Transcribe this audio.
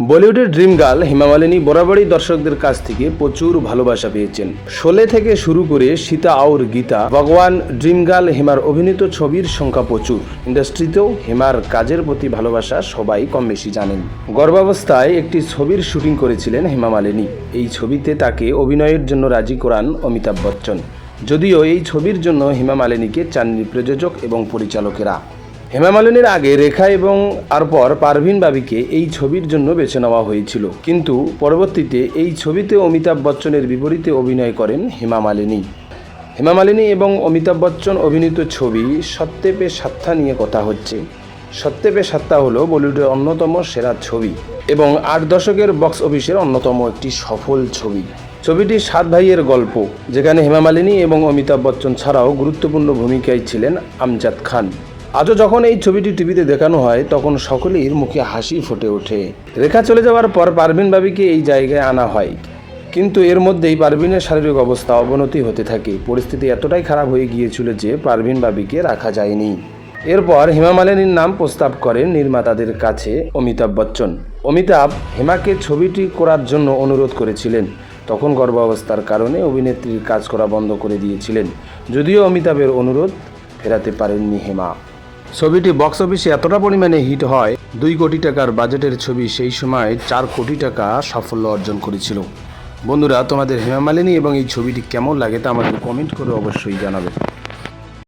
বলিউডের dream girl Hema Malini বরাবরই দর্শকদের কাছ থেকে প্রচুর ভালোবাসা পেয়েছেন। শোলে থেকে শুরু করে সীতা আউর গীতা, ভগবান ড্রিম গার্ল হেমার অভিনীত ছবির সংখ্যা প্রচুর। ইন্ডাস্ট্রিতেও হেমার কাজের প্রতি ভালোবাসা সবাই কম বেশি জানেন। গর্ভাবস্থায় একটি ছবির শুটিং করেছিলেন হেমা মালিনী। এই ছবিতে তাকে অভিনয়ের জন্য রাজি করান অমিতাভ বচ্চন। যদিও এই ছবির জন্য হেমা মালিনীকে চাননি প্রযোজক এবং পরিচালকেরা। হেমা মালিনীর আগে রেখা এবং তারপর পারভিন বাবিকে এই ছবির জন্য বেছে নেওয়া হয়েছিল। কিন্তু পরবর্তীতে এই ছবিতে অমিতাভ বচ্চনের বিপরীতে অভিনয় করেন হেমা মালিনী হেমা মালিনী এবং অমিতাভ বচ্চন অভিনীত ছবি সত্যে পে সাত্তা নিয়ে কথা হচ্ছে। সত্যে পে সাত্তা হলো বলিউডের অন্যতম সেরা ছবি এবং আট দশকের বক্স অফিসের অন্যতম একটি সফল ছবি। ছবিটি সাত ভাইয়ের গল্প, যেখানে হেমা মালিনী এবং অমিতাভ বচ্চন ছাড়াও গুরুত্বপূর্ণ ভূমিকায় ছিলেন আমজাদ খান। আজও যখন এই ছবিটি টিভিতে দেখানো হয়, তখন সকলের মুখে হাসি ফুটে ওঠে। রেখা চলে যাওয়ার পর পারভিন বাবিকে এই জায়গায় আনা হয়। কিন্তু এর মধ্যেই পারভিনের শারীরিক অবস্থা অবনতি হতে থাকে। পরিস্থিতি এতটাই খারাপ হয়ে গিয়েছিল যে পারভিন বাবিকে রাখা যায়নি। এরপর হেমা মালিনীর নাম প্রস্তাব করেন নির্মাতাদের কাছে অমিতাভ বচ্চন। অমিতাভ হেমাকে ছবিটি করার জন্য অনুরোধ করেছিলেন। তখন গর্ভাবস্থার কারণে অভিনেত্রীর কাজ করা বন্ধ করে দিয়েছিলেন। যদিও অমিতাভের অনুরোধ ফেরাতে পারেননি হেমা। ছবিটি বক্স অফিসে এতটা পরিমাণে হিট হয়, দুই কোটি টাকার বাজেটের ছবি সেই সময় চার কোটি টাকা সাফল্য অর্জন করেছিল। বন্ধুরা, তোমাদের হেমা মালিনী এবং এই ছবিটি কেমন লাগে তা আমাদের কমেন্ট করে অবশ্যই জানাবে।